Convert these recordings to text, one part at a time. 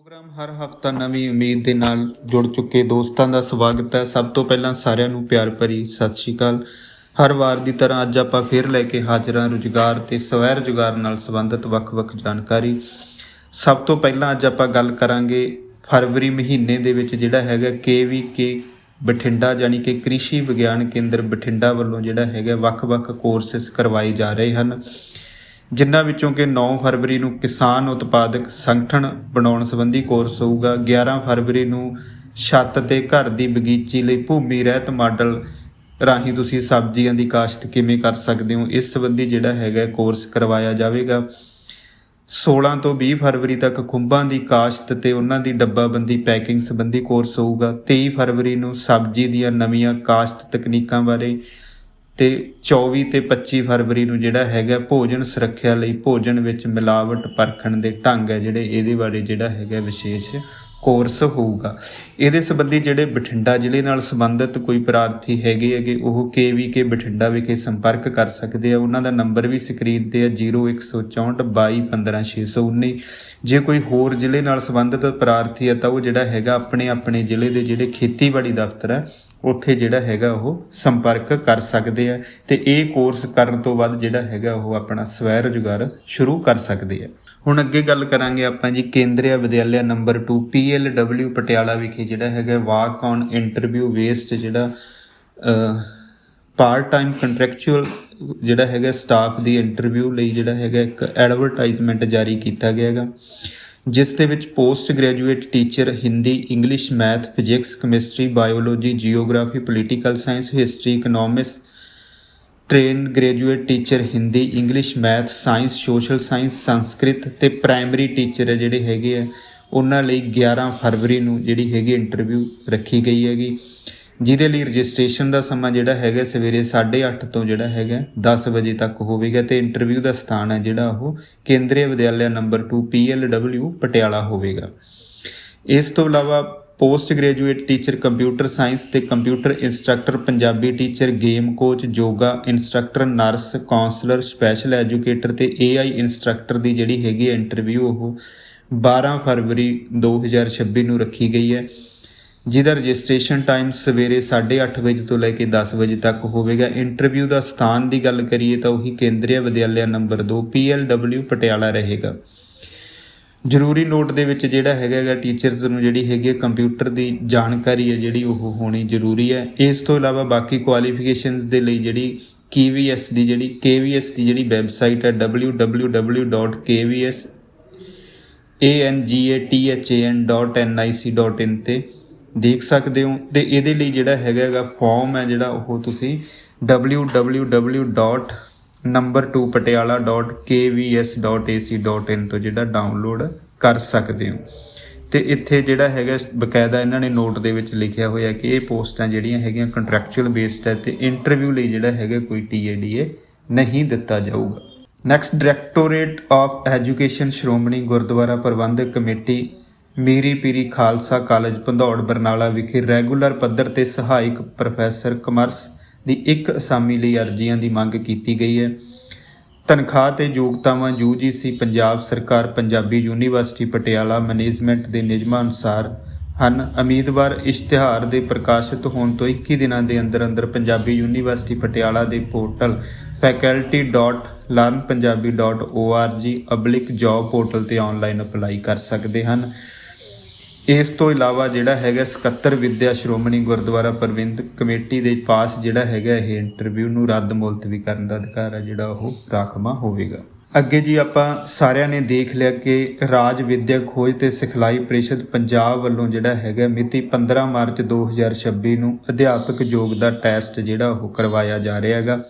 Programme ਹਰ ਹਫਤਾ ਨਵੀਂ ਉਮੀਦ ਦੇ ਨਾਲ ਜੁੜ ਚੁੱਕੇ ਦੋਸਤਾਂ ਦਾ ਸਵਾਗਤ ਹੈ। ਸਭ ਤੋਂ ਪਹਿਲਾਂ ਸਾਰਿਆਂ ਨੂੰ ਪਿਆਰ ਭਰੀ ਸਤਿ ਸ਼੍ਰੀ ਅਕਾਲ। ਹਰ ਵਾਰ ਦੀ ਤਰ੍ਹਾਂ ਅੱਜ ਆਪਾਂ ਫੇਰ ਲੈ ਕੇ ਹਾਜ਼ਰ ਹਾਂ ਰੁਜ਼ਗਾਰ ਤੇ ਸਵੈ ਰੁਜ਼ਗਾਰ ਨਾਲ ਸੰਬੰਧਿਤ ਵੱਖ-ਵੱਖ ਜਾਣਕਾਰੀ। ਸਭ ਤੋਂ ਪਹਿਲਾਂ ਅੱਜ ਆਪਾਂ ਗੱਲ ਕਰਾਂਗੇ ਫਰਵਰੀ ਮਹੀਨੇ ਦੇ ਵਿੱਚ ਜਿਹੜਾ ਹੈਗਾ ਕੇ ਬਠਿੰਡਾ ਯਾਨੀ ਕਿ ਕ੍ਰਿਸ਼ੀ ਵਿਗਿਆਨ ਕੇਂਦਰ ਬਠਿੰਡਾ ਵੱਲੋਂ ਜਿਹੜਾ ਹੈਗਾ ਵੱਖ-ਵੱਖ ਕੋਰਸਿਸ ਕਰਵਾਏ ਜਾ ਰਹੇ ਹਨ। ਜਿਨ੍ਹਾਂ ਵਿੱਚੋਂ ਕਿ 9 ਫਰਵਰੀ ਨੂੰ ਕਿਸਾਨ ਉਤਪਾਦਕ ਸੰਗਠਨ ਬਣਾਉਣ ਸੰਬੰਧੀ ਕੋਰਸ ਹੋਊਗਾ 11 ਫਰਵਰੀ ਨੂੰ ਛੱਤ ਤੇ ਘਰ ਦੀ ਬਗੀਚੀ ਲਈ ਭੂਮੀ ਰਹਿਤ ਮਾਡਲ ਰਾਹੀਂ ਤੁਸੀਂ ਸਬਜ਼ੀਆਂ ਦੀ ਕਾਸ਼ਤ ਕਿਵੇਂ ਕਰ ਸਕਦੇ ਹੋ? ਇਸ ਸੰਬੰਧੀ ਜਿਹੜਾ ਹੈਗਾ ਕੋਰਸ ਕਰਵਾਇਆ ਜਾਵੇਗਾ। 16 ਤੋਂ 20 ਫਰਵਰੀ ਤੱਕ ਖੁੰਬਾਂ ਦੀ ਕਾਸ਼ਤ ਤੇ ਉਹਨਾਂ ਦੀ ਡੱਬਾਬੰਦੀ ਪੈਕਿੰਗ ਸੰਬੰਧੀ ਕੋਰਸ ਹੋਊਗਾ। 23 ਫਰਵਰੀ ਨੂੰ ਸਬਜ਼ੀ ਦੀਆਂ ਨਵੀਆਂ ਕਾਸ਼ਤ ਤਕਨੀਕਾਂ ਬਾਰੇ ਤੇ 24 ਤੇ 25 ਫਰਵਰੀ ਨੂੰ ਜਿਹੜਾ ਹੈਗਾ ਭੋਜਨ ਸੁਰੱਖਿਆ ਲਈ ਭੋਜਨ ਵਿੱਚ ਮਿਲਾਵਟ ਪਰਖਣ ਦੇ ਢੰਗ ਹੈ ਜਿਹੜੇ ਇਹਦੇ ਬਾਰੇ ਜਿਹੜਾ ਹੈਗਾ ਵਿਸ਼ੇਸ਼ ਕੋਰਸ ਹੋਊਗਾ। ਇਹਦੇ ਸੰਬੰਧੀ ਜਿਹੜੇ ਬਠਿੰਡਾ ਜ਼ਿਲ੍ਹੇ ਨਾਲ ਸੰਬੰਧਿਤ ਕੋਈ ਪ੍ਰਾਰਥੀ ਹੈਗੇ ਹੈਗੇ, ਉਹ KVK ਬਠਿੰਡਾ ਵਿਖੇ ਸੰਪਰਕ ਕਰ ਸਕਦੇ ਆ। ਉਹਨਾਂ ਦਾ ਨੰਬਰ ਵੀ ਸਕਰੀਨ ਤੇ ਹੈ 01442151619 ਜੇ ਕੋਈ ਹੋਰ ਜ਼ਿਲ੍ਹੇ ਨਾਲ ਸੰਬੰਧਿਤ ਪ੍ਰਾਰਥੀ ਹੈ ਤਾਂ ਉਹ ਜਿਹੜਾ ਹੈਗਾ ਆਪਣੇ ਆਪਣੇ ਜ਼ਿਲ੍ਹੇ ਦੇ ਜਿਹੜੇ ਖੇਤੀਬਾੜੀ ਦਫ਼ਤਰ ਹੈ ਉੱਥੇ ਜਿਹੜਾ ਹੈਗਾ ਉਹ ਸੰਪਰਕ ਕਰ ਸਕਦੇ ਆ ਤੇ ਇਹ ਕੋਰਸ ਕਰਨ ਤੋਂ ਬਾਅਦ ਜਿਹੜਾ ਹੈਗਾ ਉਹ ਆਪਣਾ ਸਵੈ ਰੁਜ਼ਗਾਰ ਸ਼ੁਰੂ ਕਰ ਸਕਦੇ ਆ। ਹੁਣ ਅੱਗੇ ਗੱਲ ਕਰਾਂਗੇ ਆਪਾਂ ਜੀ ਕੇਂਦਰੀ ਵਿਦਿਆਲਿਆ ਨੰਬਰ 2 PLW ਪਟਿਆਲਾ ਵਿਖੇ ਜਿਹੜਾ ਹੈਗਾ ਵਾਕ ਔਨ ਇੰਟਰਵਿਊ ਵੇਸਟ ਜਿਹੜਾ ਪਾਰਟ ਟਾਈਮ ਕੰਟਰੈਕਚੁਅਲ ਜਿਹੜਾ ਹੈਗਾ ਸਟਾਫ ਦੀ ਇੰਟਰਵਿਊ ਲਈ ਜਿਹੜਾ ਹੈਗਾ ਇੱਕ ਐਡਵਰਟਾਈਜ਼ਮੈਂਟ ਜਾਰੀ ਕੀਤਾ ਗਿਆ ਹੈਗਾ। ਜਿਸ ਦੇ ਵਿੱਚ post graduate teacher, Hindi, English, math, physics, chemistry, biology, geography, political science, history, economics, train graduate teacher, Hindi, English, math, science, social science, Sanskrit ਤੇ ਪ੍ਰਾਇਮਰੀ ਟੀਚਰ ਜਿਹੜੇ ਹੈਗੇ ਆ। ਉਹਨਾਂ ਲਈ 11 ਫਰਵਰੀ ਨੂੰ ਜਿਹੜੀ ਹੈਗੀ ਇੰਟਰਵਿਊ ਰੱਖੀ ਗਈ ਹੈਗੀ। ਜਿਹਦੇ ਲਈ ਰਜਿਸਟ੍ਰੇਸ਼ਨ ਦਾ ਸਮਾਂ ਜਿਹੜਾ ਹੈਗਾ ਸਵੇਰੇ 8:30 ਤੋਂ ਜਿਹੜਾ ਹੈਗਾ 10 ਵਜੇ ਤੱਕ ਹੋਵੇਗਾ ਤੇ ਇੰਟਰਵਿਊ ਦਾ ਸਥਾਨ ਹੈ ਜਿਹੜਾ ਉਹ ਕੇਂਦਰੀ ਵਿਦਿਆਲਿਆ ਨੰਬਰ 2 PLW ਪਟਿਆਲਾ ਹੋਵੇਗਾ। ਇਸ ਤੋਂ ਇਲਾਵਾ post graduate teacher computer science ਤੇ computer instructor Punjabi teacher game coach yoga instructor nurse counsellor special educator ਤੇ AI ਇੰਸਟ੍ਰਕਟਰ ਦੀ ਜਿਹੜੀ ਹੈਗੀ ਇੰਟਰਵਿਊ ਉਹ 12 ਫਰਵਰੀ 2026 ਨੂੰ ਰੱਖੀ ਗਈ ਹੈ। ਜਿਹਦਾ ਰਜਿਸਟ੍ਰੇਸ਼ਨ ਟਾਈਮ ਸਵੇਰੇ 8:30 ਵਜੇ ਤੋਂ ਲੈ ਕੇ 10 ਵਜੇ ਤੱਕ ਹੋਵੇਗਾ, ਇੰਟਰਵਿਊ ਦਾ ਸਥਾਨ ਦੀ ਗੱਲ ਕਰੀਏ ਤਾਂ ਉਹੀ ਕੇਂਦਰੀ ਵਿਦਿਆਲਿਆ ਨੰਬਰ 2 PLW ਪਟਿਆਲਾ ਰਹੇਗਾ। ਜ਼ਰੂਰੀ ਨੋਟ ਦੇ ਵਿੱਚ ਜਿਹੜਾ ਹੈਗਾ ਟੀਚਰਸ ਨੂੰ ਜਿਹੜੀ ਹੈਗੀ ਹੈ ਕੰਪਿਊਟਰ ਦੀ ਜਾਣਕਾਰੀ ਹੈ ਜਿਹੜੀ ਉਹ ਹੋਣੀ ਜ਼ਰੂਰੀ ਹੈ। ਇਸ ਤੋਂ ਇਲਾਵਾ ਬਾਕੀ ਕੁਆਲੀਫਿਕੇਸ਼ਨਸ ਦੇ ਲਈ ਜਿਹੜੀ KVS ਦੀ ਜਿਹੜੀ KVS ਦੀ ਜਿਹੜੀ ਵੈਬਸਾਈਟ ਹੈ www.kvs angathan.nic.in ਤੇ ਦੇਖ ਸਕਦੇ ਹੋ। ਤੇ ਇਹਦੇ ਲਈ ਜਿਹੜਾ ਹੈਗਾ ਹੈਗਾ ਫਾਰਮ ਹੈ ਜਿਹੜਾ ਉਹ ਤੁਸੀਂ www.number2patiala.kvs.ac.in ਤੋਂ ਜਿਹੜਾ ਡਾਊਨਲੋਡ ਕਰ ਸਕਦੇ ਹੋ। ਤੇ ਇੱਥੇ ਜਿਹੜਾ ਹੈਗਾ ਬਕਾਇਦਾ ਇਹਨਾਂ ਨੇ ਨੋਟ ਦੇ ਵਿੱਚ ਲਿਖਿਆ ਹੋਇਆ ਕਿ ਇਹ ਪੋਸਟਾਂ ਜਿਹੜੀਆਂ ਹੈਗੀਆਂ ਕੰਟਰੈਕਚੁਅਲ ਬੇਸਡ ਹੈ ਤੇ ਇੰਟਰਵਿਊ ਲਈ ਜਿਹੜਾ ਹੈਗਾ ਕੋਈ TADA ਨਹੀਂ ਦਿੱਤਾ ਜਾਊਗਾ। Next directorate of education Shiromani Gurdwara Prabandhak committee Miri Piri Khalsa college Bhadaur Barnala ਵਿਖੇ ਰੈਗੂਲਰ ਪੱਧਰ ਤੇ ਸਹਾਇਕ ਪ੍ਰੋਫੈਸਰ ਕਮਰਸ ਦੀ ਇੱਕ ਅਸਾਮੀ ਲਈ ਅਰਜ਼ੀਆਂ ਦੀ ਮੰਗ ਕੀਤੀ ਗਈ ਹੈ। ਤਨਖਾਹ ਤੇ ਯੋਗਤਾਵਾਂ UGC ਪੰਜਾਬ ਸਰਕਾਰ, ਪੰਜਾਬੀ ਯੂਨੀਵਰਸਿਟੀ, ਪਟਿਆਲਾ ਮੈਨੇਜਮੈਂਟ ਦੇ ਨਿਯਮਾਂ ਅਨੁਸਾਰ ਹਨ। ਉਮੀਦਵਾਰ ਇਸ਼ਤਿਹਾਰ ਦੇ ਪ੍ਰਕਾਸ਼ਿਤ ਹੋਣ ਤੋਂ 21 ਦਿਨਾਂ ਦੇ ਅੰਦਰ ਅੰਦਰ ਪੰਜਾਬੀ ਯੂਨੀਵਰਸਿਟੀ, ਪਟਿਆਲਾ ਦੇ ਪੋਰਟਲ faculty.learnpunjabi.org/job ਪੋਰਟਲ ਤੇ ਆਨਲਾਈਨ ਅਪਲਾਈ ਕਰ ਸਕਦੇ ਹਨ। ਇਸ ਤੋਂ ਇਲਾਵਾ ਜਿਹੜਾ ਹੈਗਾ 77 ਵਿਦਿਆ ਸ਼੍ਰੋਮਣੀ ਗੁਰਦੁਆਰਾ ਪ੍ਰਬੰਧਕ ਕਮੇਟੀ ਦੇ ਪਾਸ ਜਿਹੜਾ ਹੈਗਾ ਇਹ ਇੰਟਰਵਿਊ ਨੂੰ ਰੱਦ ਮੁਲਤਵੀ ਕਰਨ ਦਾ ਅਧਿਕਾਰ ਹੈ ਜਿਹੜਾ ਉਹ ਰਾਖਵਾਂ ਹੋਵੇਗਾ। ਅੱਗੇ ਜੀ ਆਪਾਂ ਸਾਰਿਆਂ ਨੇ ਦੇਖ ਲਿਆ ਕਿ ਰਾਜ ਵਿਦਿਅਕ ਖੋਜ ਤੇ ਸਿਖਲਾਈ ਪ੍ਰੀਸ਼ਦ ਪੰਜਾਬ ਵੱਲੋਂ ਜਿਹੜਾ ਹੈਗਾ ਮਿਤੀ 15 ਮਾਰਚ 2026 ਨੂੰ ਅਧਿਆਪਕ ਯੋਗ ਦਾ ਟੈਸਟ ਜਿਹੜਾ ਉਹ ਕਰਵਾਇਆ ਜਾ ਰਿਹਾ ਹੈਗਾ।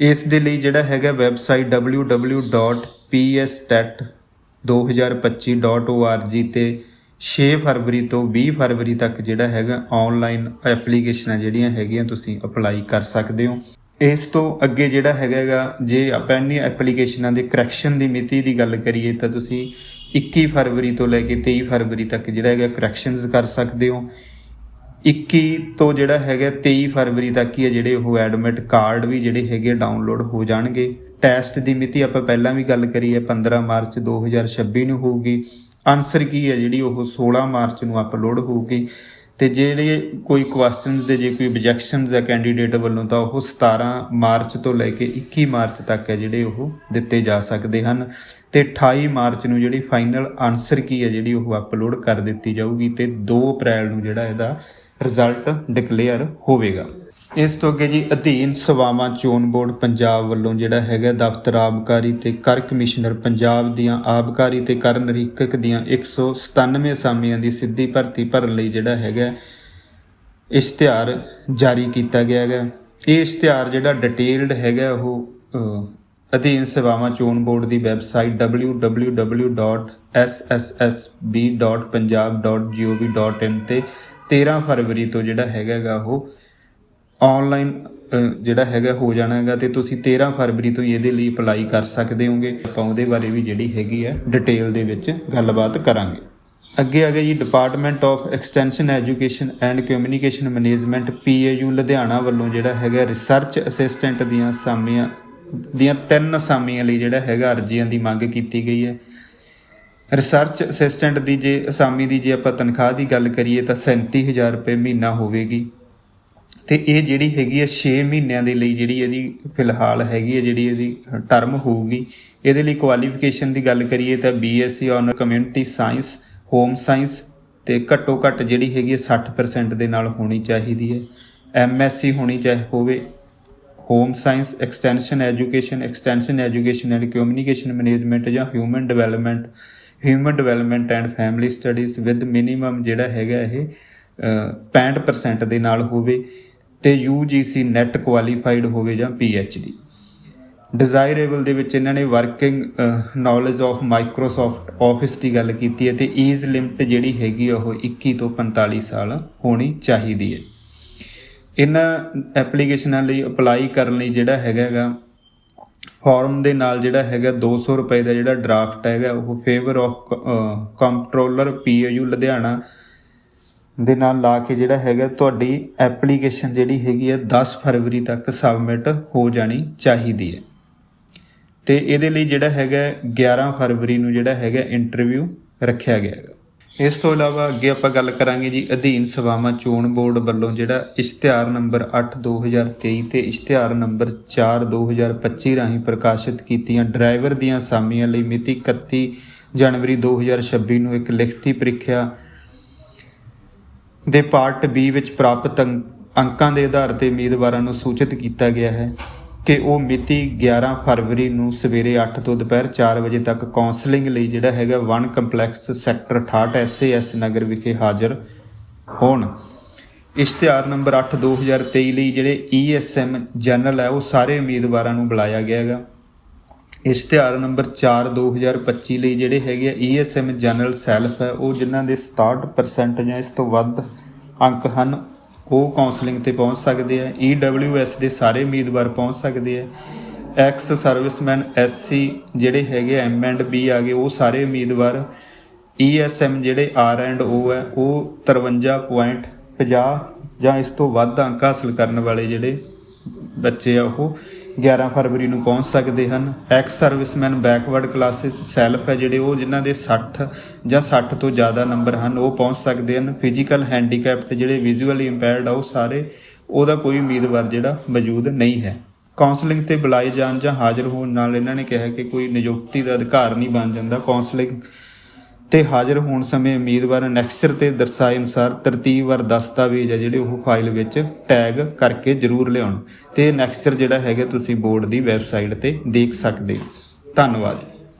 ਇਸ ਦੇ ਲਈ ਜਿਹੜਾ ਹੈਗਾ ਵੈਬਸਾਈਟ www.pstet2025.org ਤੇ 6 ਫਰਵਰੀ ਤੋਂ 20 ਫਰਵਰੀ ਤੱਕ ਜਿਹੜਾ ਹੈਗਾ ਆਨਲਾਈਨ ਐਪਲੀਕੇਸ਼ਨਾਂ ਜਿਹੜੀਆਂ ਹੈਗੀਆਂ ਤੁਸੀਂ ਅਪਲਾਈ ਕਰ ਸਕਦੇ ਹੋ। ਇਸ ਤੋਂ ਅੱਗੇ ਜਿਹੜਾ ਹੈਗਾ ਹੈਗਾ ਜੇ ਆਪਾਂ ਇੰਨੀ ਐਪਲੀਕੇਸ਼ਨਾਂ ਦੇ ਕਰੈਕਸ਼ਨ ਦੀ ਮਿਤੀ ਦੀ ਗੱਲ ਕਰੀਏ ਤਾਂ ਤੁਸੀਂ 21 ਫਰਵਰੀ ਤੋਂ ਲੈ ਕੇ 23 ਫਰਵਰੀ ਤੱਕ ਜਿਹੜਾ ਹੈਗਾ ਕਰੈਕਸ਼ਨਸ ਕਰ ਸਕਦੇ ਹੋ। 21 ਤੋਂ ਜਿਹੜਾ ਹੈਗਾ 23 ਫਰਵਰੀ ਤੱਕ ਹੀ ਹੈ ਜਿਹੜੇ ਉਹ ਐਡਮਿਟ ਕਾਰਡ ਵੀ ਜਿਹੜੇ ਹੈਗੇ ਡਾਊਨਲੋਡ ਹੋ ਜਾਣਗੇ। ਟੈਸਟ ਦੀ ਮਿਤੀ ਆਪਾਂ ਪਹਿਲਾਂ ਵੀ ਗੱਲ ਕਰੀ ਹੈ 15 ਮਾਰਚ 2026 ਨੂੰ ਹੋਊਗੀ। ਆਨਸਰ ਕੀ ਹੈ ਜਿਹੜੀ ਉਹ 16 ਮਾਰਚ ਨੂੰ ਅਪਲੋਡ ਹੋਊਗੀ? ਤੇ ਜਿਹੜੇ ਕੋਈ ਕੁਐਸਚਨਸ ਦੇ, ਜੇ ਕੋਈ ਆਬਜੈਕਸ਼ਨਸ ਹੈ ਕੈਂਡੀਡੇਟ ਵੱਲੋਂ, ਤਾਂ ਉਹ 17 ਮਾਰਚ ਤੋਂ ਲੈ ਕੇ 21 ਮਾਰਚ ਤੱਕ ਹੈ ਜਿਹੜੇ ਉਹ ਦਿੱਤੇ ਜਾ ਸਕਦੇ ਹਨ। ਤੇ 28 ਮਾਰਚ ਨੂੰ ਜਿਹੜੀ ਫਾਈਨਲ ਆਨਸਰ ਕੀ ਹੈ ਜਿਹੜੀ ਉਹ ਅਪਲੋਡ ਕਰ ਦਿੱਤੀ ਜਾਊਗੀ ਤੇ 2 ਅਪ੍ਰੈਲ ਨੂੰ ਜਿਹੜਾ ਇਹਦਾ ਰਿਜ਼ਲਟ ਡਿਕਲੇਅਰ ਹੋਵੇਗਾ। ਇਸ ਤੋਂ ਅੱਗੇ ਜੀ ਅਧੀਨ ਸੇਵਾਵਾਂ ਚੋਣ ਬੋਰਡ ਪੰਜਾਬ ਵੱਲੋਂ ਜਿਹੜਾ ਹੈਗਾ ਦਫ਼ਤਰ ਆਬਕਾਰੀ ਤੇ ਕਰ ਕਮਿਸ਼ਨਰ ਪੰਜਾਬ ਦੀਆਂ ਆਬਕਾਰੀ ਤੇ ਕਰ ਨਿਰੀਖਕ ਦੀਆਂ 197 ਅਸਾਮੀਆਂ ਦੀ ਸਿੱਧੀ ਭਰਤੀ ਭਰਨ ਲਈ ਜਿਹੜਾ ਹੈਗਾ ਇਸ਼ਤਿਹਾਰ ਜਾਰੀ ਕੀਤਾ ਗਿਆ ਹੈਗਾ। ਇਹ ਇਸ਼ਤਿਹਾਰ ਜਿਹੜਾ ਡਿਟੇਲਡ ਹੈਗਾ ਉਹ ਅਧੀਨ ਸੇਵਾਵਾਂ ਚੋਣ ਬੋਰਡ ਦੀ ਵੈਬਸਾਈਟ www.sssb.punjab.gov.in ਤੇ 13 ਫਰਵਰੀ ਤੋਂ ਜਿਹੜਾ ਹੈਗਾ ਉਹ ਆਨਲਾਈਨ ਜਿਹੜਾ ਹੈਗਾ ਹੋ ਜਾਣਾ ਹੈਗਾ ਤੇ ਤੁਸੀਂ 13 ਫਰਵਰੀ ਤੋਂ ਹੀ ਇਹਦੇ ਲਈ ਅਪਲਾਈ ਕਰ ਸਕਦੇ ਹੋਗੇ। ਆਪਾਂ ਉਹਦੇ ਬਾਰੇ ਵੀ ਜਿਹੜੀ ਹੈਗੀ ਹੈ ਡਿਟੇਲ ਦੇ ਵਿੱਚ ਗੱਲਬਾਤ ਕਰਾਂਗੇ। ਅੱਗੇ ਆ ਗਿਆ ਜੀ department of extension education and communication management PAU Ludhiana ਵੱਲੋਂ ਜਿਹੜਾ ਹੈਗਾ ਰਿਸਰਚ ਅਸਿਸਟੈਂਟ ਦੀਆਂ ਅਸਾਮੀਆਂ ਦੀਆਂ ਤਿੰਨ ਅਸਾਮੀਆਂ ਲਈ ਜਿਹੜਾ ਹੈਗਾ ਅਰਜ਼ੀਆਂ ਦੀ ਮੰਗ ਕੀਤੀ ਗਈ ਹੈ। ਰਿਸਰਚ ਅਸਿਸਟੈਂਟ ਦੀ ਜੇ ਅਸਾਮੀ ਦੀ ਜੇ ਆਪਾਂ ਤਨਖਾਹ ਦੀ ਗੱਲ ਕਰੀਏ ਤਾਂ 37000 ਰੁਪਏ ਮਹੀਨਾ ਹੋਵੇਗੀ। ਤੇ ਇਹ ਜਿਹੜੀ ਹੈਗੀ ਹੈ 6 ਮਹੀਨਿਆਂ ਦੇ ਲਈ ਜਿਹੜੀ ਇਹਦੀ ਫਿਲਹਾਲ ਹੈਗੀ ਹੈ ਜਿਹੜੀ ਇਹਦੀ ਟਰਮ ਹੋਊਗੀ, ਇਹਦੇ ਲਈ ਕੁਆਲੀਫਿਕੇਸ਼ਨ ਦੀ ਗੱਲ ਕਰੀਏ ਤਾਂ BSc honour community science home science ਤੇ ਘੱਟੋ ਘੱਟ ਜਿਹੜੀ ਹੈਗੀ ਹੈ 60% ਦੇ ਨਾਲ ਹੋਣੀ ਚਾਹੀਦੀ ਹੈ। ਐਮਐਸਸੀ ਹੋਣੀ ਚਾਹੇ ਹੋਵੇ home science extension education extension education and communication management ਜਾਂ human development human development and family studies with minimum ਜਿਹੜਾ ਹੈਗਾ ਇਹ 65% ਦੇ ਨਾਲ ਹੋਵੇ ਤੇ UGC ਨੈਟ ਕੁਆਲੀਫਾਈਡ ਹੋਵੇ ਜਾਂ PhD ਡਿਜ਼ਾਇਰੇਬਲ ਦੇ ਵਿੱਚ ਇਹਨਾਂ ਨੇ working knowledge of Microsoft office ਦੀ ਗੱਲ ਕੀਤੀ ਹੈ ਤੇ ਏਜ ਲਿਮਟ ਜਿਹੜੀ ਹੈਗੀ ਆ ਉਹ 21 ਤੋਂ 45 ਸਾਲ ਹੋਣੀ ਚਾਹੀਦੀ ਹੈ। ਇਹਨਾਂ ਐਪਲੀਕੇਸ਼ਨਾਂ ਲਈ ਅਪਲਾਈ ਕਰਨ ਲਈ ਜਿਹੜਾ ਹੈਗਾ ਹੈਗਾ ਫਾਰਮ ਦੇ ਨਾਲ ਜਿਹੜਾ ਹੈਗਾ 200 ਰੁਪਏ ਦਾ ਜਿਹੜਾ ਡਰਾਫਟ ਹੈਗਾ ਉਹ favour of controller PAU Ludhiana ਦੇ ਨਾਲ ਲਾ ਕੇ ਜਿਹੜਾ ਹੈਗਾ ਤੁਹਾਡੀ ਐਪਲੀਕੇਸ਼ਨ ਜਿਹੜੀ ਹੈਗੀ ਹੈ 10 ਫਰਵਰੀ ਤੱਕ ਸਬਮਿਟ ਹੋ ਜਾਣੀ ਚਾਹੀਦੀ ਹੈ। ਤੇ ਇਹਦੇ ਲਈ ਜਿਹੜਾ ਹੈਗਾ 11 ਫਰਵਰੀ ਨੂੰ ਜਿਹੜਾ ਹੈਗਾ ਇੰਟਰਵਿਊ ਰੱਖਿਆ ਗਿਆ ਹੈਗਾ। ਇਸ ਤੋਂ ਇਲਾਵਾ ਅੱਗੇ ਆਪਾਂ ਗੱਲ ਕਰਾਂਗੇ ਜੀ ਅਧੀਨ ਸੇਵਾਵਾਂ ਚੋਣ ਬੋਰਡ ਵੱਲੋਂ ਜਿਹੜਾ ਇਸ਼ਤਿਹਾਰ ਨੰਬਰ 8 2023 ਤੇ ਇਸ਼ਤਿਹਾਰ ਨੰਬਰ 4 2025 ਰਾਹੀਂ ਪ੍ਰਕਾਸ਼ਿਤ ਕੀਤੀਆਂ ਡਰਾਈਵਰ ਦੀਆਂ ਅਸਾਮੀਆਂ ਲਈ ਮਿਤੀ 31 ਜਨਵਰੀ 2026 ਨੂੰ ਇੱਕ ਲਿਖਤੀ ਪ੍ਰੀਖਿਆ ਦੇ ਪਾਰਟ ਬੀ ਵਿੱਚ ਪ੍ਰਾਪਤ ਅੰਕ- ਅੰਕਾਂ ਦੇ ਆਧਾਰ ਤੇ ਉਮੀਦਵਾਰਾਂ ਨੂੰ ਸੂਚਿਤ ਕੀਤਾ ਗਿਆ ਹੈ ਕਿ ਉਹ ਮਿਤੀ 11 ਫਰਵਰੀ ਨੂੰ ਸਵੇਰੇ 8 ਤੋਂ ਦੁਪਹਿਰ 4 ਵਜੇ ਤੱਕ ਕਾਉਂਸਲਿੰਗ ਲਈ ਜਿਹੜਾ ਹੈਗਾ one complex sector 68 SAS Nagar ਵਿਖੇ ਹਾਜ਼ਰ ਹੋਣ। ਇਸ਼ਤਿਹਾਰ ਨੰਬਰ 8 2023 ਲਈ ਜਿਹੜੇ ਈਐਸਐਮ ਜਨਰਲ ਹੈ, ਉਹ ਸਾਰੇ ਉਮੀਦਵਾਰਾਂ ਨੂੰ ਬੁਲਾਇਆ ਗਿਆ ਹੈਗਾ। ਇਸ਼ਤਿਹਾਰ ਨੰਬਰ 4 2025 ਲਈ ਜਿਹੜੇ ਹੈਗੇ ਆ ਈਐਸਐਮ ਜਨਰਲ ਸੈਲਫ ਹੈ, ਉਹ ਜਿਨ੍ਹਾਂ ਦੇ 67% ਜਾਂ ਇਸ ਤੋਂ ਵੱਧ ਅੰਕ ਹਨ, ਉਹ ਕਾਉਂਸਲਿੰਗ ਤੇ ਪਹੁੰਚ ਸਕਦੇ ਆ ਈਡਬਲਯੂਐਸ ਦੇ ਸਾਰੇ ਉਮੀਦਵਾਰ ਪਹੁੰਚ ਸਕਦੇ ਆ ਐਕਸ ਸਰਵਿਸਮੈਨ ਐਸਸੀ ਜਿਹੜੇ ਹੈਗੇ ਐਮ ਐਂਡ ਬੀ ਆ ਗਏ, ਉਹ ਸਾਰੇ ਉਮੀਦਵਾਰ ਈਐਸਐਮ ਜਿਹੜੇ ਆਰ ਐਂਡ ਓ ਹੈ, ਉਹ 53.50 ਜਾਂ ਇਸ ਤੋਂ ਵੱਧ ਅੰਕ ਹਾਸਲ ਕਰਨ ਵਾਲੇ ਜਿਹੜੇ ਬੱਚੇ ਆ ਉਹ 11 ਫਰਵਰੀ ਨੂੰ ਪਹੁੰਚ ਸਕਦੇ ਹਨ। Ex serviceman backward classes self ਹੈ ਜਿਹੜੇ ਉਹ, ਜਿਨ੍ਹਾਂ ਦੇ 60 ਜਾਂ 60 ਤੋਂ ਜ਼ਿਆਦਾ ਨੰਬਰ ਹਨ, ਉਹ ਪਹੁੰਚ ਸਕਦੇ ਹਨ। ਫਿਜ਼ੀਕਲ ਹੈਂਡੀਕੈਪਡ ਜਿਹੜੇ ਵਿਜ਼ੂਅਲੀ ਇੰਪੈਰਡ ਆ, ਉਹ ਸਾਰੇ ਉਹਦਾ ਕੋਈ ਉਮੀਦਵਾਰ ਜਿਹੜਾ ਮੌਜੂਦ ਨਹੀਂ ਹੈ। ਕਾਉਂਸਲਿੰਗ ਤੇ ਬੁਲਾਏ ਜਾਣ ਜਾਂ ਹਾਜ਼ਰ ਹੋਣ ਨਾਲ ਇਹਨਾਂ ਨੇ ਕਿਹਾ ਕਿ ਕੋਈ ਨਿਯੁਕਤੀ ਦਾ ਅਧਿਕਾਰ ਨਹੀਂ ਬਣ ਜਾਂਦਾ। ਕਾਉਂਸਲਿੰਗ ਤੇ ਹਾਜ਼ਰ ਹੋਣ ਸਮੇਂ ਉਮੀਦਵਾਰ ਨੈਕਸਚਰ ਤੇ ਦਰਸਾਏ ਅਨੁਸਾਰ ਤਰਤੀਬਵਾਰ ਦਸਤਾਵੇਜ਼ ਆ ਜਿਹੜੇ ਉਹ ਫਾਈਲ ਵਿੱਚ ਟੈਗ ਕਰਕੇ ਜ਼ਰੂਰ ਲਿਆਉਣ ਤੇ ਨੈਕਸਚਰ ਜਿਹੜਾ ਹੈਗਾ ਤੁਸੀਂ ਬੋਰਡ ਦੀ ਵੈਬਸਾਈਟ ਤੇ ਦੇਖ ਸਕਦੇ ਹੋ। ਧੰਨਵਾਦ।